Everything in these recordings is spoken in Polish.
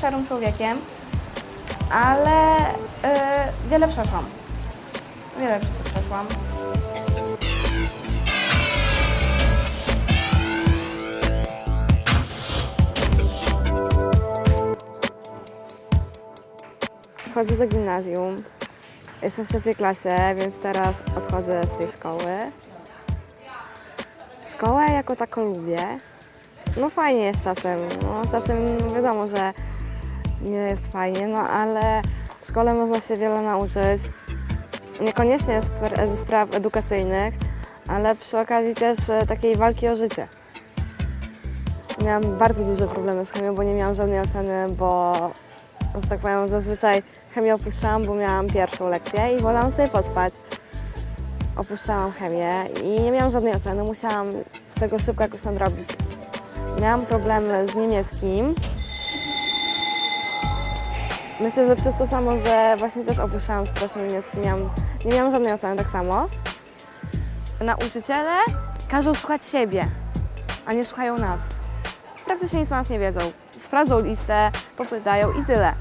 szarym człowiekiem, ale y, wiele przeszłam. Wiele przeszłam. Chodzę do gimnazjum. Jestem w trzeciej klasie, więc teraz odchodzę z tej szkoły. Szkołę jako taką lubię. No fajnie jest czasem. No, czasem wiadomo, że nie jest fajnie, no ale w szkole można się wiele nauczyć. Niekoniecznie ze spraw edukacyjnych, ale przy okazji też e, takiej walki o życie. Miałam bardzo duże problemy z chemią, bo nie miałam żadnej oceny, bo że tak powiem, zazwyczaj chemię opuszczałam, bo miałam pierwszą lekcję i wolałam sobie pospać. Opuszczałam chemię i nie miałam żadnej oceny, musiałam z tego szybko jakoś nadrobić. Miałam problemy z niemieckim. Myślę, że przez to samo, że właśnie też opuszczałam strasznie niemiecki, miałam, nie miałam żadnej oceny tak samo. Nauczyciele każą słuchać siebie, a nie słuchają nas. Praktycznie nic o nas nie wiedzą. Sprawdzą listę, popytają i tyle.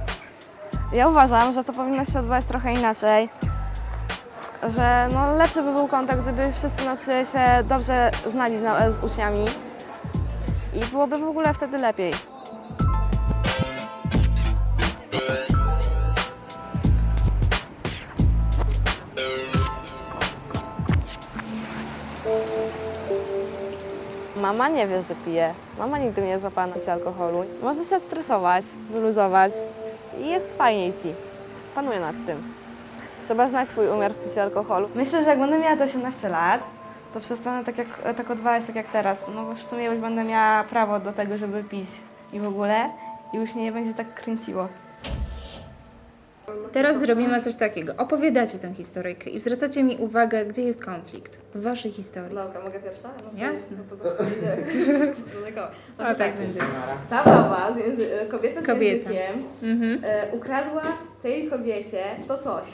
Ja uważam, że to powinno się odbywać trochę inaczej. Że no, lepszy by był kontakt, gdyby wszyscy nauczyciele się dobrze znali z, z uczniami. I byłoby w ogóle wtedy lepiej. Mama nie wie, że pije. Mama nigdy nie złapała na picie alkoholu. Może się stresować, wyluzować i jest fajniej ci. Panuję nad tym. Trzeba znać swój umiar w picie alkoholu. Myślę, że jak będę miała te 18 lat, to przestanę tak, jak, tak odwalać tak jak teraz. No bo w sumie już będę miała prawo do tego, żeby pić i w ogóle i już mnie nie będzie tak kręciło. Teraz zrobimy coś takiego. Opowiadacie tę historyjkę i zwracacie mi uwagę, gdzie jest konflikt w waszej historii. Dobra, mogę pierwsza? No, Jasne. No to, to, to, to, A tak będzie. Ta baba, z języ- kobieta z Kobieta. językiem, Mhm. e, ukradła tej kobiecie to coś.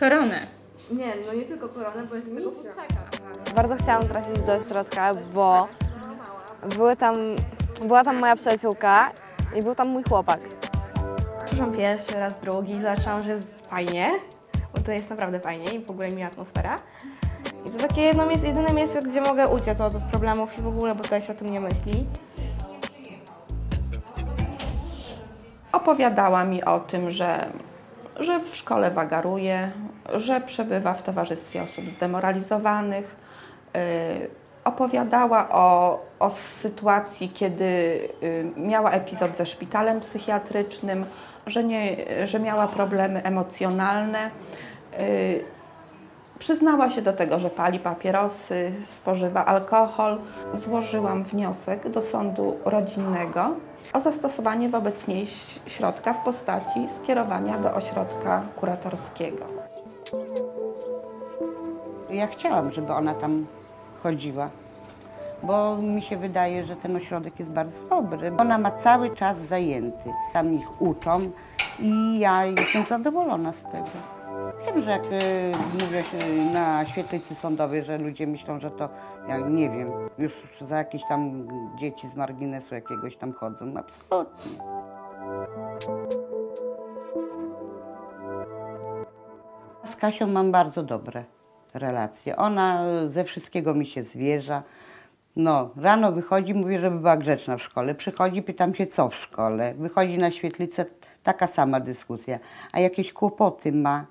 Koronę. Nie, no nie tylko koronę, bo jeszcze tego futrzaka. Bardzo chciałam trafić do środka, bo były tam, była tam moja przyjaciółka i był tam mój chłopak. Przyszłam pierwszy raz, drugi, zobaczyłam, że jest fajnie, bo to jest naprawdę fajnie i w ogóle miła atmosfera. I to takie jedno miejsce, jedyne miejsce, gdzie mogę uciec od problemów i w ogóle, bo tutaj się o tym nie myśli. Opowiadała mi o tym, że, że w szkole wagaruje, że przebywa w towarzystwie osób zdemoralizowanych. Yy, opowiadała o, o sytuacji, kiedy yy, miała epizod ze szpitalem psychiatrycznym, że, nie, że miała problemy emocjonalne. Yy, Przyznała się do tego, że pali papierosy, spożywa alkohol. Złożyłam wniosek do sądu rodzinnego o zastosowanie wobec niej środka w postaci skierowania do ośrodka kuratorskiego. Ja chciałam, żeby ona tam chodziła, bo mi się wydaje, że ten ośrodek jest bardzo dobry. Ona ma cały czas zajęty, tam ich uczą i ja jestem zadowolona z tego. Wiem, że jak y, mówię się na świetlicy sądowej, że ludzie myślą, że to, ja nie wiem, już za jakieś tam dzieci z marginesu jakiegoś tam chodzą. Absolutnie. Kasią mam bardzo dobre relacje. Ona ze wszystkiego mi się zwierza. No, rano wychodzi, mówi, żeby była grzeczna w szkole. Przychodzi, pytam się, co w szkole. Wychodzi na świetlicę, taka sama dyskusja. A jakieś kłopoty ma,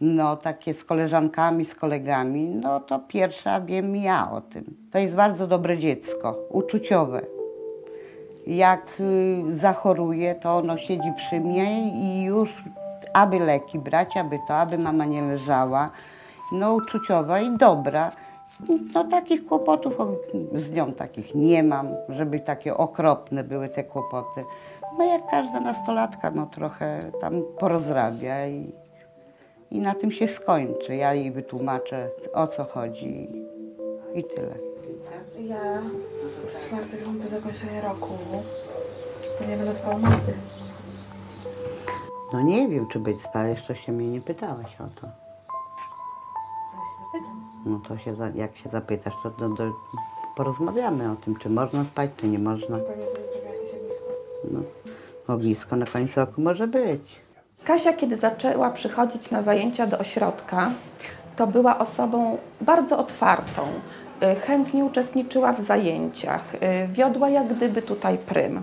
no takie z koleżankami, z kolegami, no to pierwsza wiem ja o tym. To jest bardzo dobre dziecko, uczuciowe. Jak y, zachoruje, to ono siedzi przy mnie i już aby leki brać, aby to, aby mama nie leżała. No uczuciowa i dobra. No takich kłopotów z nią takich nie mam, żeby takie okropne były te kłopoty. No jak każda nastolatka, no trochę tam porozrabia i, i na tym się skończy. Ja jej wytłumaczę o co chodzi i tyle. Ja w czwartek mam to zakończenie roku, bo nie będę spała maty. No nie wiem, czy być spała, jeszcze się mnie nie pytałaś o to. No to się, za- jak się zapytasz, to, to, to porozmawiamy o tym, czy można spać, czy nie można. Pewnie sobie jakieś ognisko. No, ognisko na końcu oku może być. Kasia, kiedy zaczęła przychodzić na zajęcia do ośrodka, to była osobą bardzo otwartą. Y, Chętnie uczestniczyła w zajęciach, y, wiodła jak gdyby tutaj prym.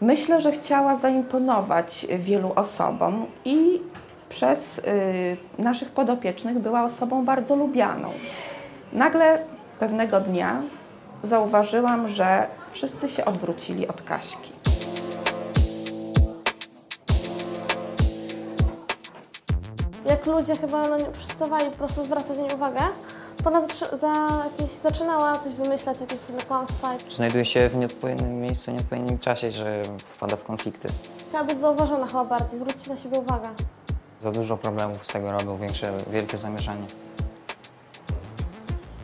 Myślę, że chciała zaimponować wielu osobom i przez y, naszych podopiecznych była osobą bardzo lubianą. Nagle pewnego dnia zauważyłam, że wszyscy się odwrócili od Kaśki. jak ludzie chyba na nie przestawali po prostu zwracać na nie uwagę, to ona zatrzy- za jakieś, zaczynała coś wymyślać, jakieś pewne kłamstwa. Znajduje się w nieodpowiednim miejscu, w nieodpowiednim czasie, że wpada w konflikty. Chciała być zauważona chyba bardziej, zwrócić na siebie uwagę. Za dużo problemów z tego robią, większe, wielkie zamieszanie.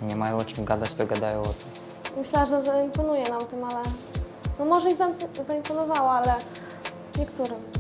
Nie mają o czym gadać, to gadają o tym. Myślała, że zaimponuje nam tym, ale no może i zaim- zaimponowała, ale niektórym.